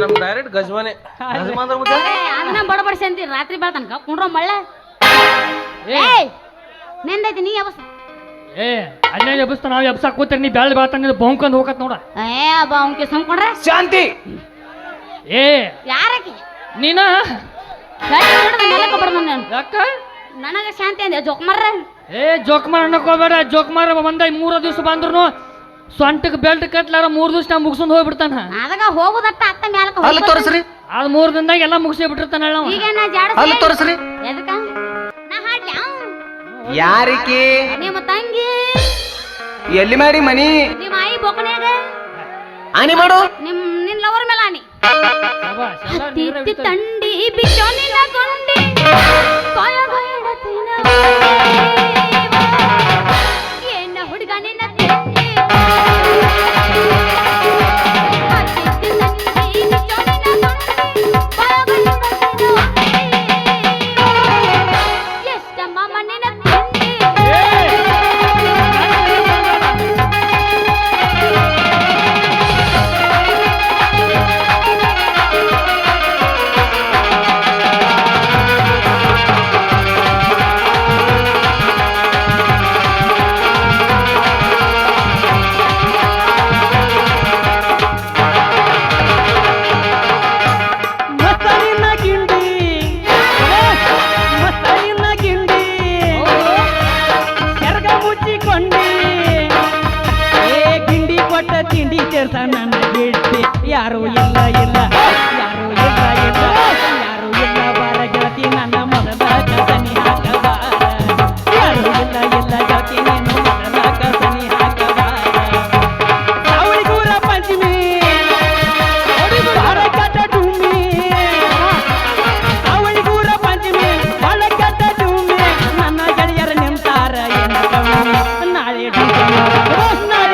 ನಮ್ ಡೈರೆಕ್ಟ್ ಗಜ್ಮನೆ ಗಜ್ಮ ಅಂದ್ರೆ ಮತ್ತೆ ಅನ್ನ ರಾತ್ರಿ ಬೇಳ ತನಕ? ಕುಂಡ್ರೋ ಮಳ್ಳ? ಏಯ್ ನೀ ಅವಸ್ ಏ ಅಲ್ಲೇ ಎಬ್ಸ್ತ ನಾವು ಎಬ್ಸಕ್ ಕೂತ್ರಿ ನೀ ಬ್ಯಾಳ ಬ್ಯಾಳ ತಂಗ ಬೌಂಕಂದ್ ಹೋಗತ್ ನೋಡ. ಏ ಅಬ್ಬ ಅವ್ನ್ಗೆ ಸಂಕೊಂಡ್ರೆ ಶಾಂತಿ! ಏ. ಯಾರಕ್ಕೆ? ನೀನ? ಯಾಕ? ನನಗ ಶಾಂತಿ ಅಂದೆ ಜೋಕ್ಮರ್ರ ಏ ಜೋಕ್ಮಾರ್ ಅನ್ನಕೋಬೇಡ ಜೋಕ್ಮಾರ್ ಒಂದ ಮೂರ ದಿವಸ ಬಂದ್ರು ಸೊಂಟಕ್ಕೆ ಬೆಲ್ಟ್ ಕಟ್ಲಾರ ಮೂರು ದಿವಸ ನಾ ಮುಗಿಸ್ಕೊಂಡು ಹೋಗ್ಬಿಡ್ತಾನ. ಅದಕ್ಕ ಹೋಗುದಟ್ಟ ಅತ್ತ ಮೇಲೆ ಅಲ್ಲಿ ತೋರಿಸ್ರಿ. ಅದು ಮೂರು ದಿನದಾಗ ಎಲ್ಲ ಮುಗಿಸಿ ಬಿಟ್ಟಿರ್ತಾನ ಈಗ ನಾ ಜಾಡ ಅಲ್ಲಿ ತೋರಿಸ್ರಿ. ಎದಕ್ಕ? ನಾ ಹಾಡ್ಲಿ ಯಾರಿಕೆ? ನಿಮ್ಮ ತಂಗಿ. ಎಲ್ಲಿ ಮಾರಿ ಮನಿ? ನಿಮ್ಮ ಆಯಿ ಬೊಕನ್ಯಾಗ. ಆನಿ ಮಾಡು. ನಿಮ್ ನಿನ್ ಲವರ್ ಮೇಲೆ ಆನಿ ಹತ್ತಿ ತಂಡಿ ಬಿಜೋನಿನ ಕೊಂಡಿ ಕಾಯ ಗಾಯಡ ತಿನ রসনা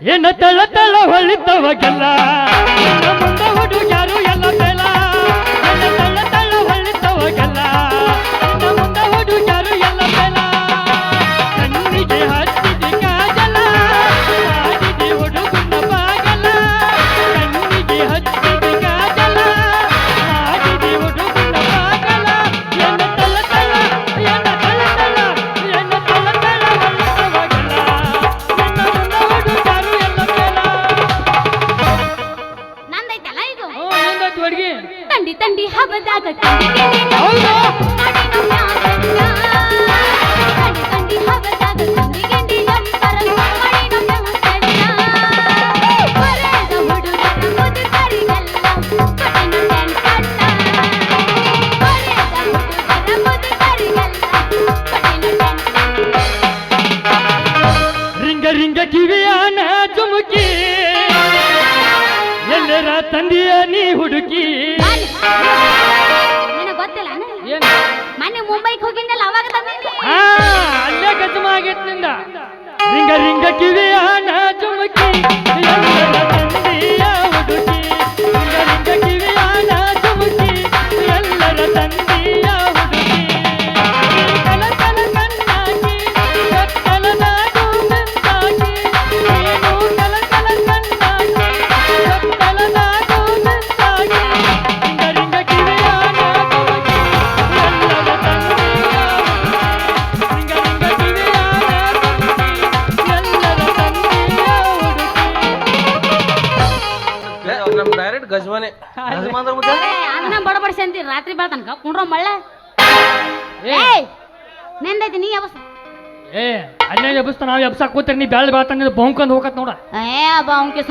人哪？得。ಕಂಡಿ ಹಬ್ಬದಾಗ ಕಂಡಿ ಜಗತ್ತಿನಿಂದ ರಿಂಗ ರಿಂಗ ಕಿವಿಯ ಜುಮಕಿ ಎಬ್ಸಾಕ್ ಕೂತ್ರಿ ನೀ ಬೆಳ್ಳ ಬೆಳ್ತಂಗ ಬೌಂಕಂದ್ ಹೋಗತ್ ನೋಡ. ಏ ಬಾ ಅವ್ಕೆ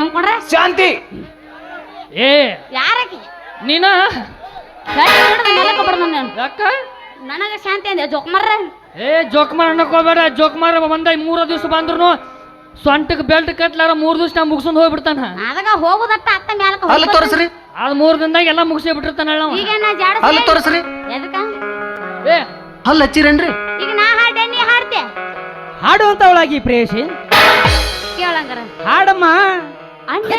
ಶಾಂತಿ! ಏ ಯಾರಕ್ಕೆ? ನೀನ? ಗಟ್ಟಿ ಹಿಡ್ದು ನೆಲಕ್ಕೆ ನಾನು. ಯಾಕ? ನನಗ ಶಾಂತಿ ಅಂದೆ ಜೋಕ್ಮಾರ ಏ ಜೋಕ್ಮಾರ್ ಅನ್ನಕ್ ಹೋಗ್ಬೇಡ ಜೋಕ್ಮಾರ್ ಬಂದ ಮೂರ ದಿವಸ ಬಂದ್ರು ಸೊಂಟಕ್ ಬೆಲ್ಟ್ ಕಟ್ಲಾರ ಮೂರ್ ದಿವಸ ನಾ ಮುಗಿಸ್ಕೊಂಡ್ ಹೋಗ್ಬಿಡ್ತಾನ. ಅದಾಗ ಹೋಗುದಟ್ಟ ಅತ್ತ ಮ್ಯಾಲಕ ಅಲ್ಲಿ ತೋರಿಸ್ರಿ. ಅದ್ ಮೂರ್ ದಿನದಾಗ ಎಲ್ಲಾ ಮುಗಿಸಿ ಬಿಟ್ಟಿರ್ತಾನ ನಾವು ಈಗ ನಾ ಜಾಡ ಅಲ್ಲಿ ತೋರಿಸ್ರಿ. ಎದಕ ಏ ಅಲ್ಲಿ ಹಚ್ಚಿರೇನ್ರಿ? ಈಗ ನಾ ಹಾಡ್ದೆ ನೀ ಹಾಡ್ತೆ ಹಾಡುವಂತವಳಾಗಿ ಪ್ರೇಯಸಿ. ಕೇಳಂಗರ. ಹಾಡಮ್ಮ. ಅಣ್ಣನ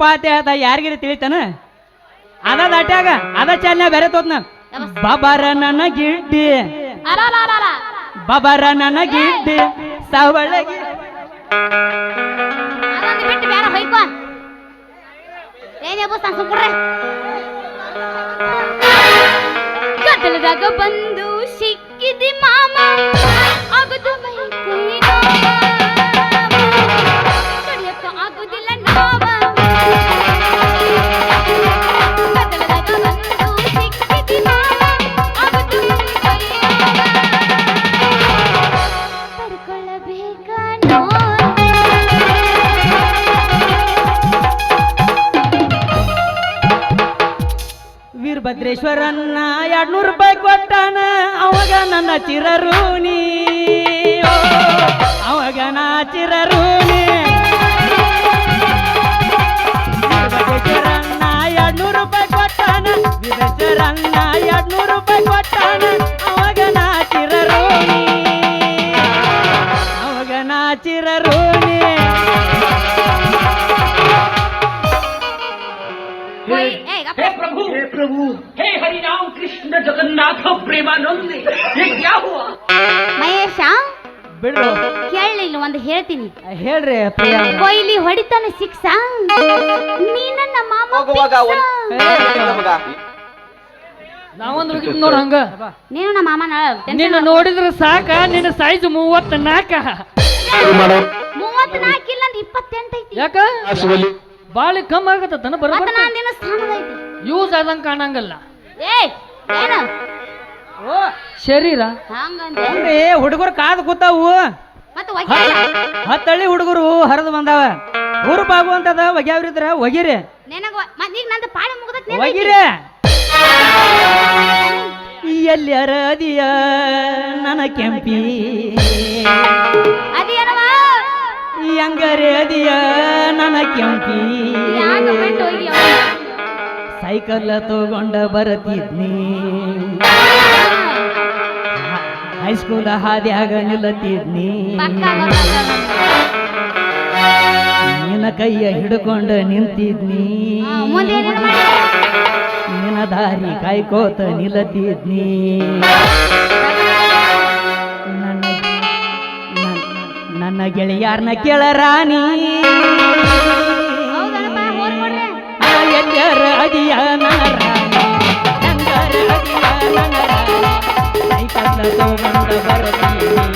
ಪಾತೆ ಅದ ಯಾರಿಗಿರ ತಿಳಿತಾನ? ಅದ ದಾಟ್ಯಾಗ ಅದ ಚಾಲ್ನ ಬೇರೆ ತೋತ್ನ. ಬಬರ ನನ್ನ ಗಿಡ್ಡಿ. ಬಬರ ನನ್ನ ಗಿಡ್ಡಿ ಸವಳಗಿ. ಗದ್ದಲದಾಗ ಬಂದು ಸಿಕ್ಕಿದಿ ಮಾಮ. ವೀರಭದ್ರೇಶ್ವರನ್ನ ಎರಡ್ನೂರು ರೂಪಾಯಿ ಕೊಟ್ಟಾನ. ಅವಾಗ ನನ್ನ ಚಿರರು ಓ, ಅವಾಗ ನಾ ನೀ. ವೀರಭದ್ರೇಶ್ವರನ್ನ ಎರಡ್ನೂರು ರೂಪಾಯಿ ಕೊಟ್ಟಾನ. ಎರಡು ಎರಡ್ನೂರು ಜಗನ್ನಾಥ ಪ್ರೇಮಾನಂದಿ. ಮಹೇಶ ಬಿಡು. ಕೇಳಲಿ ಇಲ್ಲಿ ಒಂದು ಹೇಳ್ತೀನಿ. ಹೇಳ್ರಿ ಪ್ರಿಯ. ಕೊಯ್ಲಿ ಹೊಡಿತಾನೆ ಸಿಕ್ಸ. ನೀನ ನಮ್ಮ ಹೋಗುವಾಗ ಮಾಮ ಹಂಗ ಮಾಮನ ನಿನ್ನ ನೋಡಿದ್ರೆ ಸಾಕ ನಿನ್ನ ಸೈಜ್ ಮೂವತ್ತ ನಾಲ್ಕ ಮೂವತ್ನಾಲ್ಕು ಇಲ್ಲ ಅಂದ್ರೆ ಇಪ್ಪತ್ತೆಂಟು ಐತಿ. ಯಾಕ? ಬಾಳಿ ಕಮ್ಮಿ ಆಗತ್ತ ಬರ ಮತ್ತೆ ದಿನ ಸ್ಥಾನದ ಐತಿ ಯೂಸ್ ಆದಂಗ ಕಾಣಂಗಲ್ಲ. ಏ ಏನು? ಓ ಶರೀರ? ಅಂದ್ರೆ ಹುಡುಗರು ಕಾದು ಕೂತಾವು? ಮತ್ತೆ ಒಗ್ಯಾರ ಹತ್ತಳ್ಳಿ ಹುಡುಗರು ಹರಿದು ಬಂದಾವ. ಊರು ಬಾಗುವಂತದ ಒಗ್ಯಾವ್ರಿದ್ರ? ಒಗಿರಿ. ನಿನಗ ಮತ್ತೆ ಈಗ ನಂದು ಮುಗ್ದೈತಿ ಒಗಿರಿ. ಎಲ್ಲಿ ಅದಿಯ? ನನ್ನ ಕೆಂಪಿ. ಅದೇನವ ಅಂಗರೆ ಅದಿಯ? ನನ್ನ ಕೆಂಪಿ. ಯಾಕ ಬಿಟ್ಟು ಹೋಗಿ ಸೈಕಲ್ ತಗೊಂಡ ಬರತಿದ್ನಿ ಹೈಸ್ಕೂಲ್ ಹಾದ್ಯಾಗ ನಿಲ್ಲತಿದ್ನಿ. ನಿನ್ನ ಕೈಯ ಹಿಡ್ಕೊಂಡು ನಿಂತಿದ್ನಿ? ನಿನ್ನ ದಾರಿ ಕಾಯ್ಕೋತ ನಿಲ್ಲತಿದ್ನಿ ನನ್ನ ನನ್ನ- ನನ್ನ ಗೆಳೆಯಾರ್ನ ನನ್ನ ರಾಣಿ ಹೆಂಗರ ಅದಿಯ ನನ್ನ ರಾಣಿ ಸೈಕಲ್ ತಗೊಂಡ ಬರತೀನಿ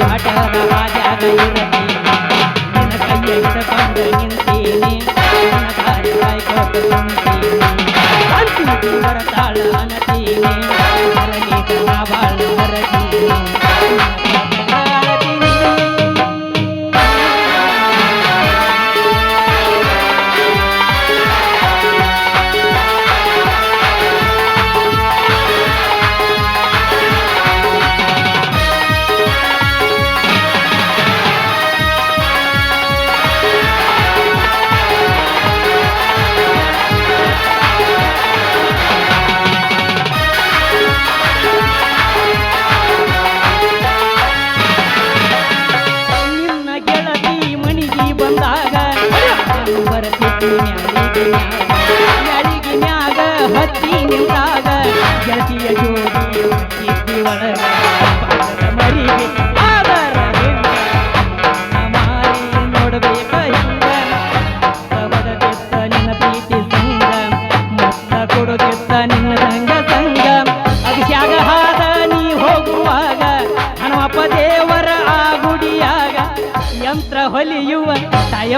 ಪಾಠದ ಹಾದ್ಯಾಗ ಇರತೀನಿ ನಿನ್ನ ಕೈಯ ಹಿಡ್ಕೊಂಡು ನಿಂತೀನಿ ನಿನ್ನ ದಾರಿ ಕಾಯ್ಕೋತ ಕುಂತೀನಿ ಅಂತೀನಿ ಬರತಾಳ ಅನತೀನಿ ಬರಲಿ ಬಾಳ ಬರತೀನಿ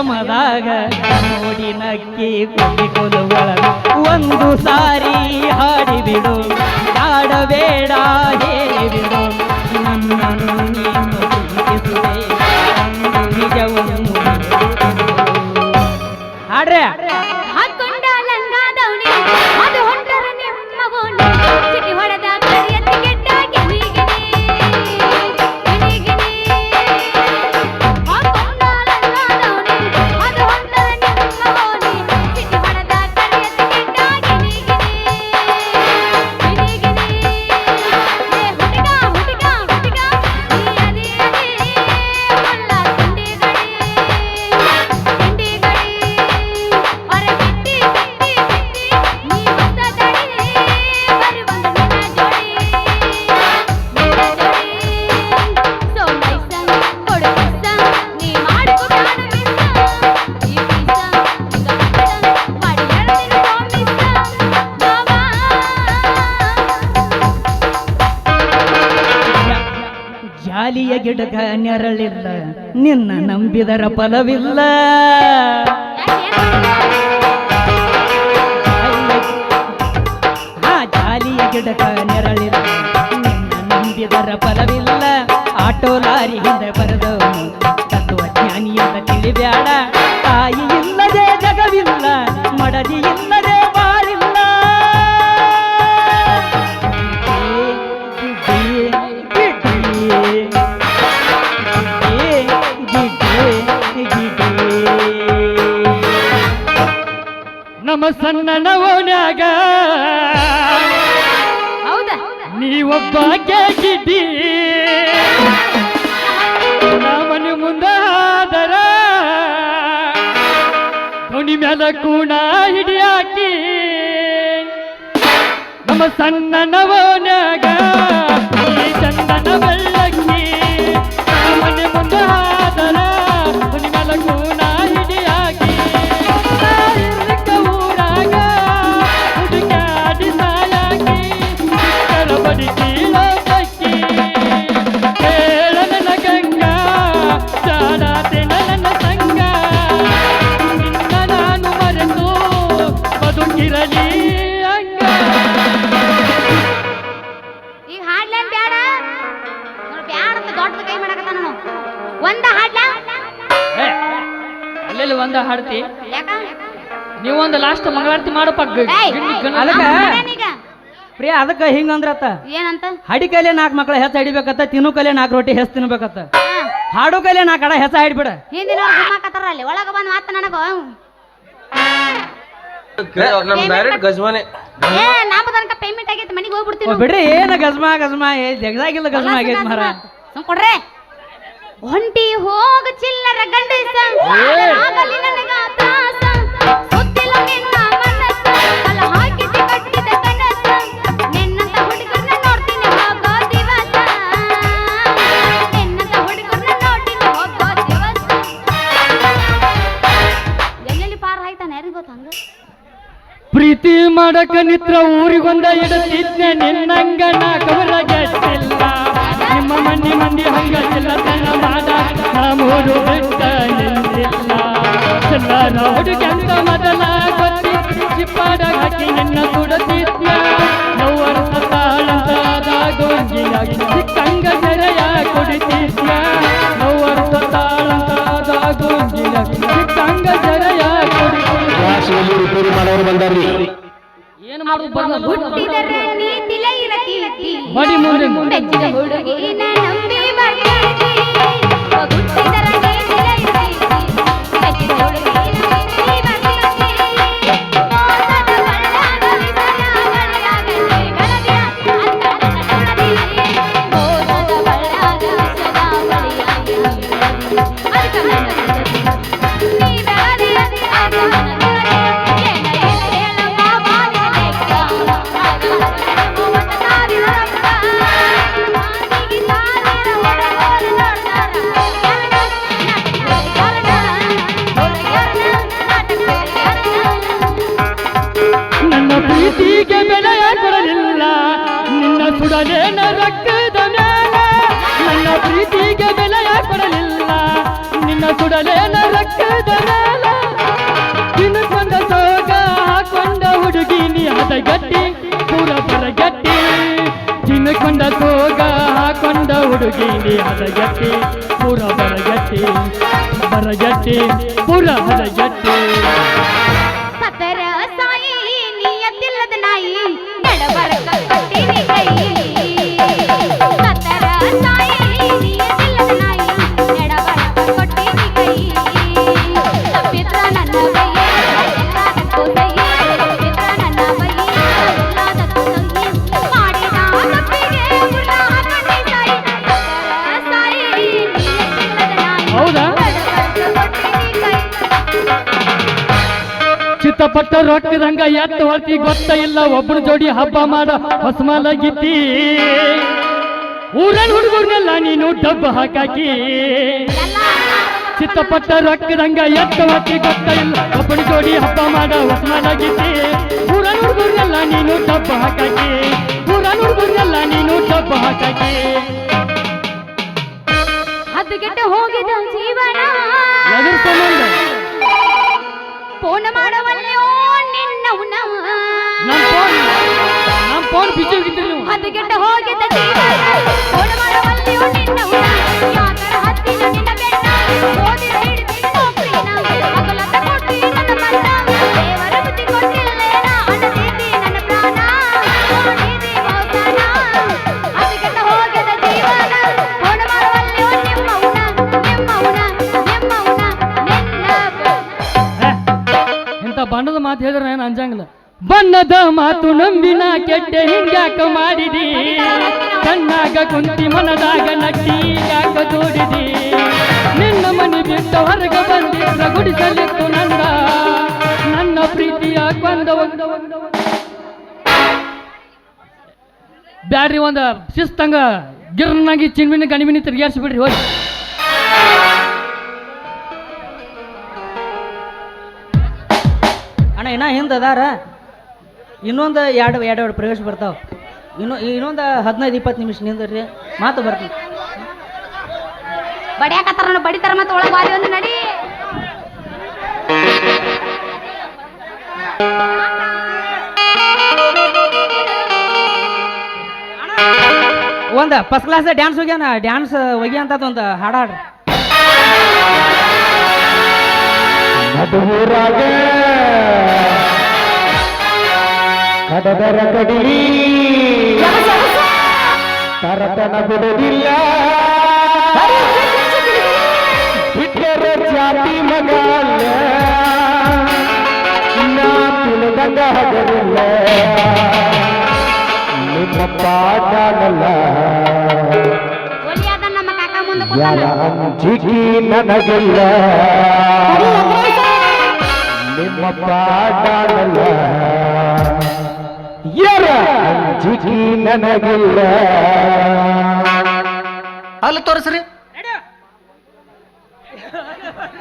ಟಯಮದಾಗ ನೋಡಿ ನಕ್ಕಿ ಒಳಗ ಒಂದು ಸಾರಿ ಹಾಡಿಬಿಡು ಜಾಲಿಯ ಗಿಡಕ ನೆರಳಿಲ್ಲ. ನಿನ್ನ ನಂಬಿದರ ಫಲವಿಲ್ಲ. ಆ ಜಾಲಿಯ ಗಿಡಕ ನೆರಳಿಲ್ಲ. ನಿನ್ನ ನಂಬಿದರ ಫಲವಿಲ್ಲ. ಆಟೋ ಲಾರಿ ಹಿಂದೆ ಬರೆದವನು ತತ್ವಜ್ಞಾನಿಯಿಂದ ತಿಳಿಬ್ಯಾಡ. ನೀವೊಬ್ಬ ಗಿಡ್ಡಿ ನಮ್ಮನೆ ಮುಂದಾದರ ದೋಣಿ ಮ್ಯಾಲ ಕೂಣ ಹಿಡಿಯಾಕಿ ನಮ್ಮ ಸಣ್ಣ ನವನ್ಯಾಗ ಈ ಚಂದನ ಒಂದ ಹಾಡ್ತಿ. ನೀವೊಂದು ಲಾಸ್ಟ್ ಮಂಗಳಾರತಿ ಮಾಡಪ್ಪ. ಪ್ರಿಯ ಅದಕ್ಕೆ ಹಿಂಗಂದ್ರತ್ತ ಏನಂತ? ಹಡಿ ಕೈಲೆ ನಾಲ್ಕು ಮಕ್ಳ ಹೆಸ ಹಿಡಿಬೇಕತ್ತ ತಿನ್ನು ಕೈಲೆ ನಾಲ್ಕು ರೊಟ್ಟಿ ಹೆಸ್ ತಿನ್ಬೇಕತ್ತ. ಹಾ, ಹಾಡು ಕೈಲೆ ನಾಲ್ಕು ಕಡ ಹೆಸ ಹಿಡ್ಬಿಡ. ಹಿಂದಿನ ಅಲ್ಲಿ. ಒಳಗ ಬಂದ್ ಮಾತ ನನಗ. ಬಿಡ್ರಿ ಏನ ಗಜ್ಮಾ ಗಜ್ಮಾ ಜಗದಾಗಿಲ್ಲ ಗಜ್ಮಾ ಆಗೈತಿ ಮಾರ ಕೊಡ್ರೆ. ಹೊಂಟಿ ಹೋಗ ಚಿಲ್ಲರ ಗಂಡಸ. ಆಗಲಿ ನನಗ ತ್ರಾಸ. ಸುತ್ತಿಲ್ಲ ನಿನ್ನ ಮನಸ್ಸ. ಕಲ ಹಾಕಿಸಿ ಕಟ್ಟಿದ ಕನಸ. ನಿನ್ನಂತ ಹುಡುಗರನ್ನ ನೋಡ್ತೀನಿ ಹೋಗೋ ದಿವಸ. ನಿನ್ನಂತ ಹುಡುಗರನ್ನ ನೋಡ್ತೀನಿ ಹೋಗೋ ದಿವಸ. ಎಲ್ಲೆಲ್ಲಿ ಪಾರ ಆಯ್ತಾನೆ ಯಾರಿಗ್ ಗೊತ್ತ ಹಂಗ? ಪ್ರೀತಿ ಮಾಡಕ ನಿತ್ರ ಊರಿಗೊಂದ ಇಡತಿದ್ದೆ ನಿನ್ನಂಗ ನಾ ಕವರ ಗೆಟ್ಟಿಲ್ಲ ನಿಮ್ಮ ಮಂದಿ ಮಂದಿ ಹಂಗ ಚಿಲ್ಲತನ ಮಾಡ. ನಮ್ಮೂರು ಬಿಟ್ಟ ನಿಂತಿಲ್ಲ ಚಿಲ್ಲರ ಹುಡುಗಂತ ಮೊದಲ ಗೊತ್ತಿ ಚಿಪ್ಪಾಡ ಹಾಕಿ ನಿನ್ನ ಕುಡತಿದ್ದ ನವ್ವರ ತಾಳಂತಾದ ಗೊಂಗಿಯಾಗಿ ಸಿಕ್ಕಂಗ ಸೆರೆಯ ಕುಡಿತಿದ್ದ ನವ್ವರ ತಾಳಂತಾದ ಗೊಂಗಿಯಾಗಿ ಸಿಕ್ಕಂಗ ಸೆರೆಯ ಕುಡಿತಿದ್ದ ಮಾಡೋರು ಬಂದಾರ್ರಿ. ಏನು ಮಾಡೋದು ಹುಟ್ಟಿದರೆ ನೀತಿಲ ಇರತೀತಿ ಬಡಿ ಮುಂದೆ ಮೆಚ್ಚಿದ ಹುಡುಗಿನ ನಂಬಿ ಬರ್ತೀತಿ ಹುಡಲೇ ರಕ್ಕದ ನಾಲ ತಿನ್ಕೊಂಡ ಸೋಗ ಹಾಕೊಂಡ ಹುಡುಗಿ ನೀ ಹದಗಟ್ಟಿ ಪೂರ ಬರಗಟ್ಟಿ ತಿನ್ಕೊಂಡ ಸೋಗ ಹಾಕೊಂಡ ಹುಡುಗಿ ನೀ ಹದಗಟ್ಟಿ ಪೂರ ಬರಗಟ್ಟಿ ಬರಗಟ್ಟಿ ಪೂರ ಹದಗಟ್ಟಿ ರೊಕ್ಕದಂಗ ಎತ್ತ ಹೊರ್ತಿ ಗೊತ್ತ ಇಲ್ಲ ಒಬ್ಬನ ಜೋಡಿ ಹಬ್ಬ ಮಾಡ ಹೊಸಮಾಲಾಗಿತ್ತಿ ಊರನ್ ಹುಡುಗರ್ನೆಲ್ಲ ನೀನು ಡಬ್ಬ ಹಾಕಾಕಿ. ಚಿತ್ತಪಟ್ಟ ರೊಕ್ಕದಂಗ ಎತ್ತ ಹೊತ್ತಿ ಗೊತ್ತ ಇಲ್ಲ ಒಬ್ಬನ ಜೋಡಿ ಹಬ್ಬ ಮಾಡ ಹೊಸಮಾಲಾಗಿತ್ತಿ ಊರನ್ ಹುಡುಗರ್ನೆಲ್ಲ ನೀನು ಡಬ್ಬ ಹಾಕಾಕಿ. ಊರನ್ ಹುಡುಗರ್ನೆಲ್ಲ ನೀನು ಡಬ್ಬ ಹಾಕಾಕಿ. ಹದ್ದುಗೆಟ್ಟು ಹೋಗಿದ ಜೀವನ. ಏ, ಇಂಥ ಬಣ್ಣದ ಮಾತು ಹೇಳಿದ್ರೆ ನಾನು ಅಂಜಂಗಿಲ್ಲ. ಬಣ್ಣದ ಮಾತು ನಂಬಿನ ಕೆಟ್ಟೆ ಹಿಂಗ್ಯಾಕ ಮಾಡಿದಿ? ಕಣ್ಣಾಗ ಕುಂತಿ ಮನದಾಗ ನಟ್ಟಿ ಯಾಕ ದೂಡಿದಿ ನಿನ್ನ ಮನೆ ಬಿಟ್ಟ ಹೊರಗ ಬಂದಿ ಗುಡಿಸಲಿತ್ತು ನಂದ. ನನ್ನ ಪ್ರೀತಿಯ ಕೊಂದ ಬ್ಯಾಡ್ರಿ ಒಂದು ಶಿಸ್ತಂಗ. ಗಿರ್ನಾಗಿ ಚಿನ್ಮಿನ ಗಣಿಮಿನಿ ಬಿಡಿ ಹೋಗಿ. ಅಣ್ಣ, ಇನ್ನ ಹಿಂದದಾರ ಇನ್ನೊಂದು ಎರಡು ಎರಡು ಎರಡು ಪ್ರವೇಶ ಬರ್ತಾವ. ಇನ್ನು ಇನ್ನೊಂದು ಹದಿನೈದು ಇಪ್ಪತ್ತು ನಿಮಿಷ ನಿಂದ್ರಿ ಮಾತು ಬರ್ತೀನಿ. ಬಡಿಯಾಕತ್ತಾರ ನೋಡಿ ಬಡಿತಾರ ಮತ್ತೆ ಒಳಗೆ ಬಾರಿ ಒಂದು ನಡಿ. ಒಂದು ಫಸ್ಟ್ ಕ್ಲಾಸ್ ಡ್ಯಾನ್ಸ್ ಹೋಗ್ಯಾನ ಡ್ಯಾನ್ಸ್ ಹೋಗಿ ಅಂತ ಒಂದು ಹಾಡಾಡ್ರಿ ಹಾಡ್ರಿ. ನಡುವೂರಾಗ ಕಡದರ ಕಡಿಲಿ ತರತನ ಬಿಡದಿಲ್ಲ ಬಿಟ್ಟರೆ ಜಾತಿ ಮಗಲ್ಲ ನಾ ತಿಳಿದಂಗ ಹಗರಿಲ್ಲ ನಿಮ್ಮ ಪಾಠನಲ್ಲ ಯಾರ ಅಂಜಿಕೆ ನನಗಿಲ್ಲ. ನಿಮ್ಮ ಪಾಠನಲ್ಲ ಅಂಜಿಕೆ ನನಗಿಲ್ಲ ಅಲ್ಲ ತೋರಿಸ್ರಿ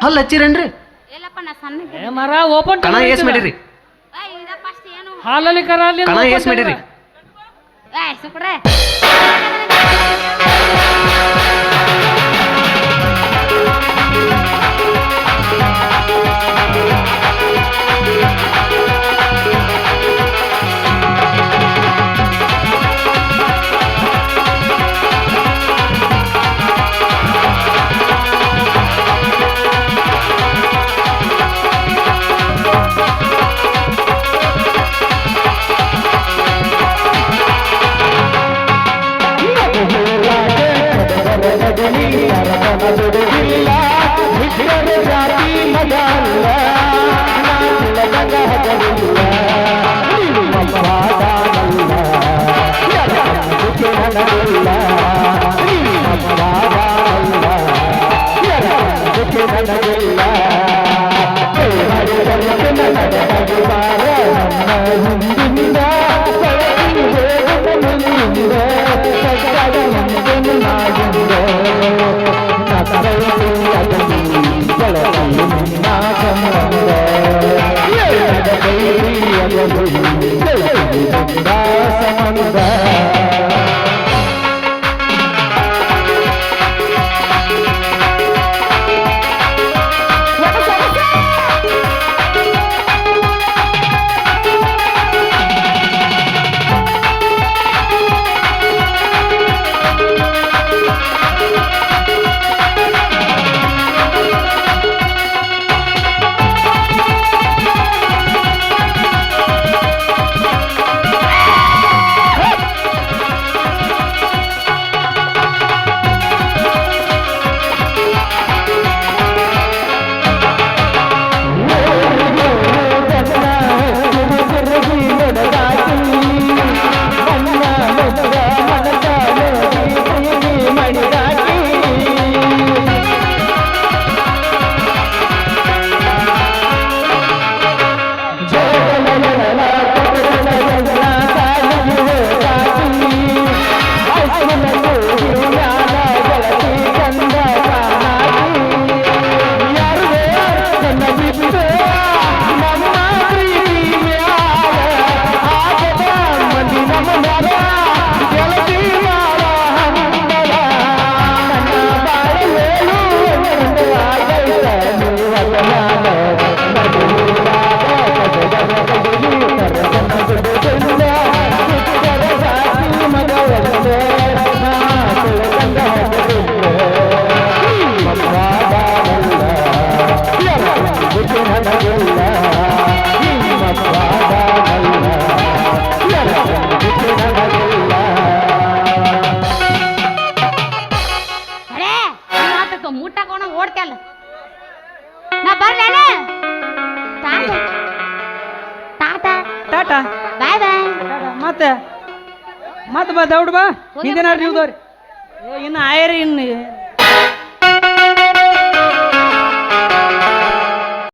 ಅಲ್ಲ ಹಚ್ಚಿರೇನ್ರಿ ಎಲ್ಲಪ್ಪ ನಾ ಸಣ್ಣ ಏ ಮರ ಓಪನ್ ಕಣ ಎಸ್ ಮಾಡಿರಿ ಫಸ್ಟ್ ಏನು ಹಾಲಲ್ಲಿ ಕರ ಅಲ್ಲಿ ಕಣ ಎಸ್ ಮಾಡಿರಿ ಏ ಸುಕ್ರೆ Bye.